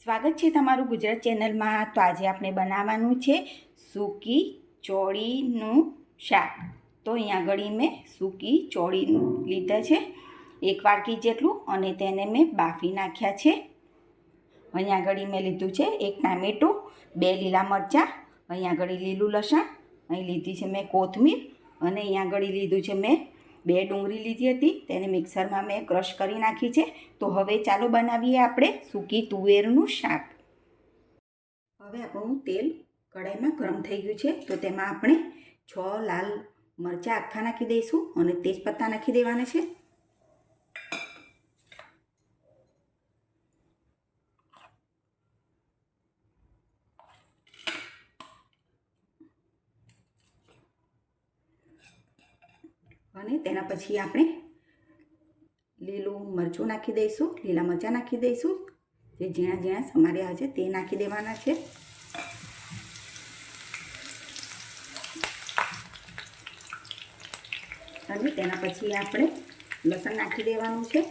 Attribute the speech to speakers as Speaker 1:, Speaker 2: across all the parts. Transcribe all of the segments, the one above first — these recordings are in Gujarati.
Speaker 1: સ્વાગત છે તમારું ગુજરાત ચેનલમાં. તો આજે આપણે બનાવવાનું છે સૂકી ચોળીનું શાક. તો અહીંયા આગળ મેં સૂકી ચોળીનું લીધા છે. એક વાટકી જેટલું અને તેને મેં બાફી નાખ્યા છે. અહીંયા આગળ મેં લીધું છે એક ટામેટું, બે લીલા મરચાં અહીંયા આગળ લીલું લસણ, અહીં લીધી છે મેં કોથમીર અને અહીંયા આગળ લીધું છે મેં બે ડુંગળી લીધી હતી, તેને મિક્સરમાં મેં ક્રશ કરી નાખી છે. તો હવે ચાલો બનાવીએ આપણે સૂકી તુવેરનું શાક. હવે આપણું તેલ કઢાઈમાં ગરમ થઈ ગયું છે. તો તેમાં આપણે છ લાલ મરચાં આખા નાખી દઈશું અને તેજપત્તા નાખી દેવાના છે. અને તેના પછી આપણે લીલું મરચું નાખી દઈશું, લીલા મરચાં નાખી દઈશું. જે ઝીણા ઝીણા સમાર્યા છે તે નાખી દેવાના છે. અને તેના પછી આપણે લસણ નાખી દેવાનું છે.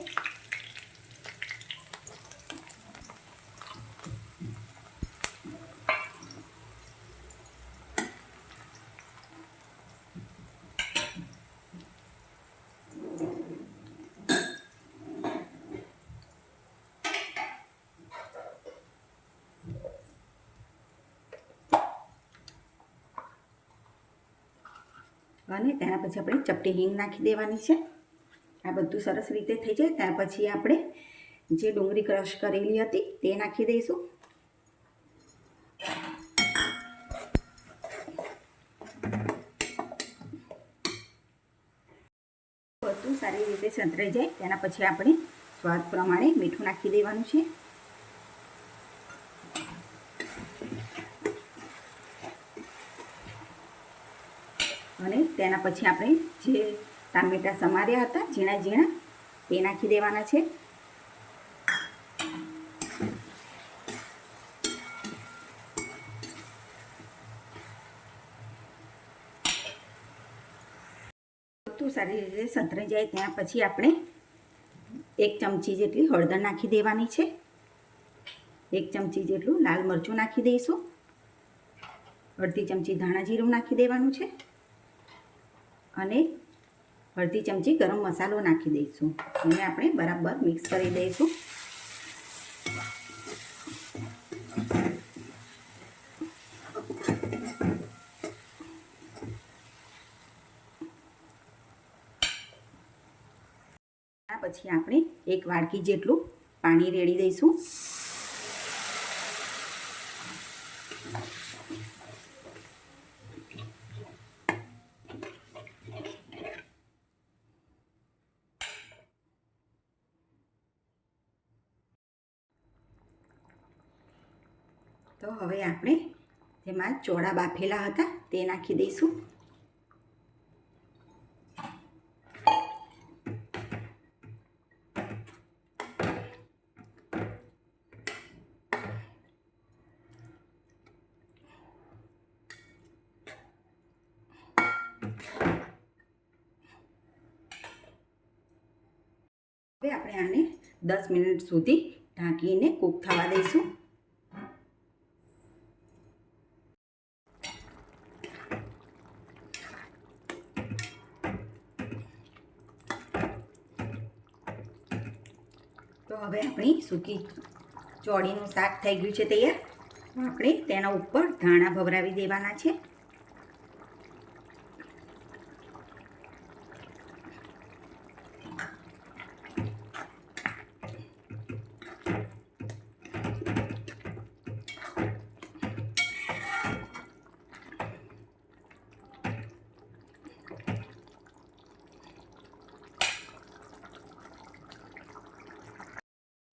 Speaker 1: અને તેના પછી આપણે ચપટી હિંગ નાખી દેવાની છે. આ બધું સરસ રીતે થઈ જાય. ત્યાર પછી આપણે જે ડુંગળી ક્રશ કરેલી હતી તે નાખી દઈશું. બધું સારી રીતે સંતરાઈ જાય. તેના પછી આપણે સ્વાદ પ્રમાણે મીઠું નાખી દેવાનું છે. અને તેના પછી આપણે જે ટામેટાં સમાર્યા હતા, ઝીણા ઝીણા તે નાખી દેવાના છે. બધું સારી રીતે સંતરાઈ જાય ત્યાં પછી આપણે એક ચમચી જેટલી હળદર નાખી દેવાની છે. એક ચમચી જેટલું લાલ મરચું નાખી દઈશું. અડધી ચમચી ધાણા જીરું નાખી દેવાનું છે. અને અડધી ચમચી ગરમ મસાલો નાખી દઈશું. એને આપણે બરાબર મિક્સ કરી દઈશું. પછી આપણે એક વાડકી જેટલું પાણી રેડી દઈશું. તો હવે આપણે તેમાં ચોળા બાફેલા હતા, તે નાખી દઈશું. હવે આપણે આને દસ મિનિટ સુધી ઢાંકીને કૂક થવા દઈશું. હવે આપણી સૂકી ચોળીનું શાક થઈ ગયું છે તૈયાર. આપણે તેના ઉપર ધાણા ભભરાવી દેવાના છે.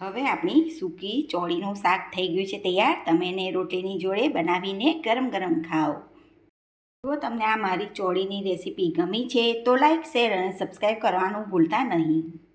Speaker 1: હવે આપણી સૂકી ચોળીનું શાક થઈ ગયું છે તૈયાર. તમે એને રોટલીની જોડે બનાવીને ગરમ ગરમ ખાઓ. જો તમને આ મારી ચોળીની રેસીપી ગમી છે તો લાઈક, શેર અને સબસ્ક્રાઈબ કરવાનું ભૂલતા નહીં.